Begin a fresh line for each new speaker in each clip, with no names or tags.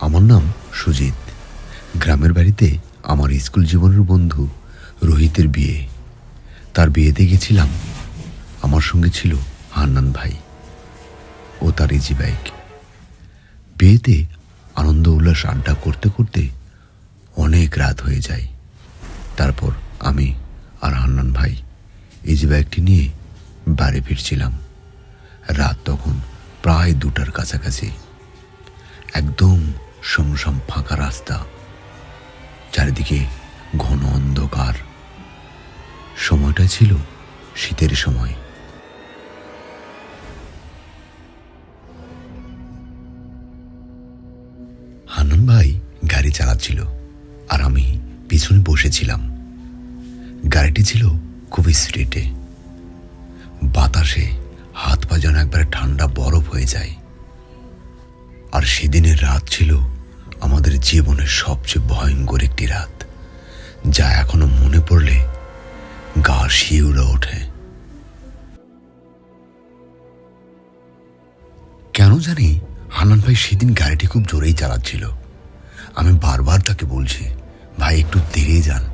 আমার নাম সুজিত। গ্রামের বাড়িতে আমার স্কুল জীবনের বন্ধু রোহিতের বিয়ে। তার বিয়েতে গেছিলাম। আমার সঙ্গে ছিল হান্নান ভাই ও তার ইজি বাইক। বিয়েতে আনন্দ উল্লাস আড্ডা করতে করতে অনেক রাত হয়ে যায়। তারপর আমি আর হান্নান ভাই ইজি বাইকটি নিয়ে বাড়ি ফিরছিলাম। রাত তখন প্রায় দুটার কাছাকাছি। একদম সমসম ফাঁকা রাস্তা। চারিদিকে ঘন অন্ধকার। সময়টা ছিল শীতের সময়। হান্নান ভাই গাড়ি চালাচ্ছিল আর আমি পিছনে বসেছিলাম। গাড়িটি ছিল খুবই স্ট্রেটে। বাতাসে যেন একবারে ঠান্ডা বরফ হয়ে যায়। আর সেদিনের রাত ছিল আমাদের জীবনের সবচেয়ে ভয়ঙ্কর একটি রাত, যা এখনও মনে পড়লে গা শিউড়ে ওঠে। কেন জানি হানান ভাই সেদিন গাড়িটি খুব জোরেই চালাচ্ছিল। আমি বারবার তাকে বলছি, ভাই, একটু ধীরে যান,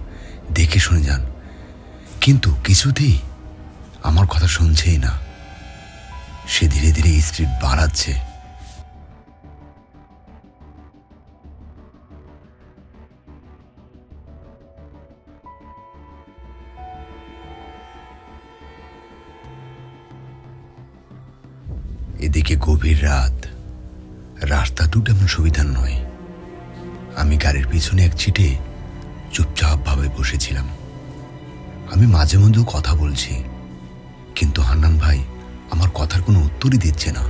দেখে শুনে যান। কিন্তু কিছুতেই আমার কথা শুনছেই না। সে ধীরে ধীরে স্পিড বাড়াচ্ছে। এদিকে গভীর রাত। রাস্তাটু তেমন সুবিধা নয়। আমি গাড়ির পিছনে এক ছিটে চুপচাপ ভাবে বসেছিলাম। আমি মাঝে মধ্যেও কথা বলছি, কিন্তু হান্নান ভাই আমার কথার কোনো উত্তরই দিচ্ছে না।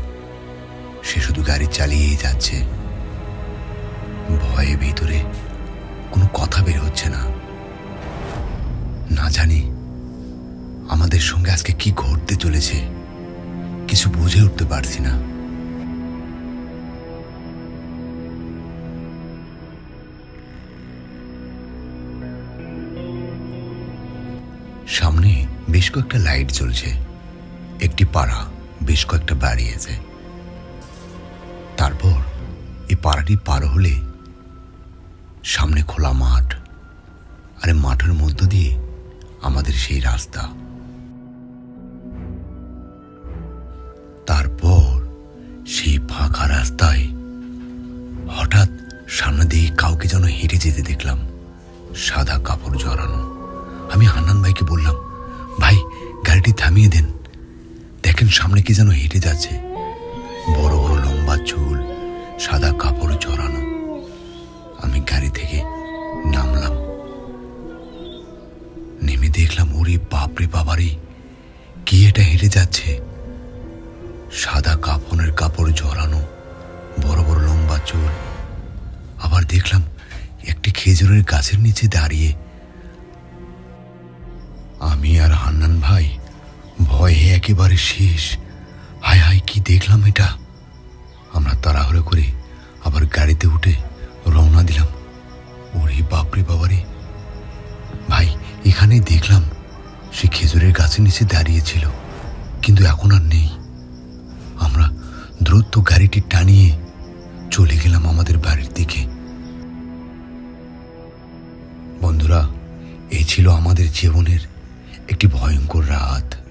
সে শুধু গাড়ি চালিয়েই যাচ্ছে। ভয়ে ভিতরে কোনো কথা বের হচ্ছে না। না জানি আমাদের সঙ্গে আজকে কি ঘটতে চলেছে। কিছু বুঝে উঠতে পারছি না। সামনে বেশ কয়েকটা লাইট জ্বলছে। একটি পাড়া, বেশ কয়েকটা বাড়ি আছে। তারপর এই পাড়াটি পার হলে সামনে খোলা মাঠ আর মাঠের মধ্য দিয়ে আমাদের সেই রাস্তা। তারপর সেই ফাঁকা রাস্তায় হঠাৎ সামনে দিয়ে কাউকে যেন হেঁটে যেতে দেখলাম। সাদা কাপড় জড়ানো। আমি হান্নান ভাইকে বললাম, ভাই, গাড়িটি থামিয়ে দেন। দেখেন সামনে কি যেন হেঁটে যাচ্ছে বড় বড় লম্বা চুল, সাদা কাপড় জড়ানো। আমি গাড়ি থেকে নামলাম। নেমে দেখলাম, ওরে বাপরে বাবারে, কি এটা হেঁটে যাচ্ছে? সাদা কাপনের কাপড় জড়ানো, বড় বড় লম্বা চুল। আবার দেখলাম, একটি খেজুরের গাছের নিচে দাঁড়িয়ে। আমি আর হান্নান ভাই ভয়ে একেবারে শেষ। হায় হায়, কি দেখলাম এটা? আমরা তাড়াহুড়ো করে আবার গাড়িতে উঠে রওনা দিলাম। ওরে বাপরে বাবারে। ভাই, এখানেই দেখলাম সে খেজুরের গাছের নিচে দাঁড়িয়েছিল কিন্তু এখন আর নেই। আমরা দ্রুত গাড়িটি টানিয়ে চলে গেলাম আমাদের বাড়ির দিকে। বন্ধুরা এই ছিল আমাদের জীবনের একটি ভয়ঙ্কর রাত।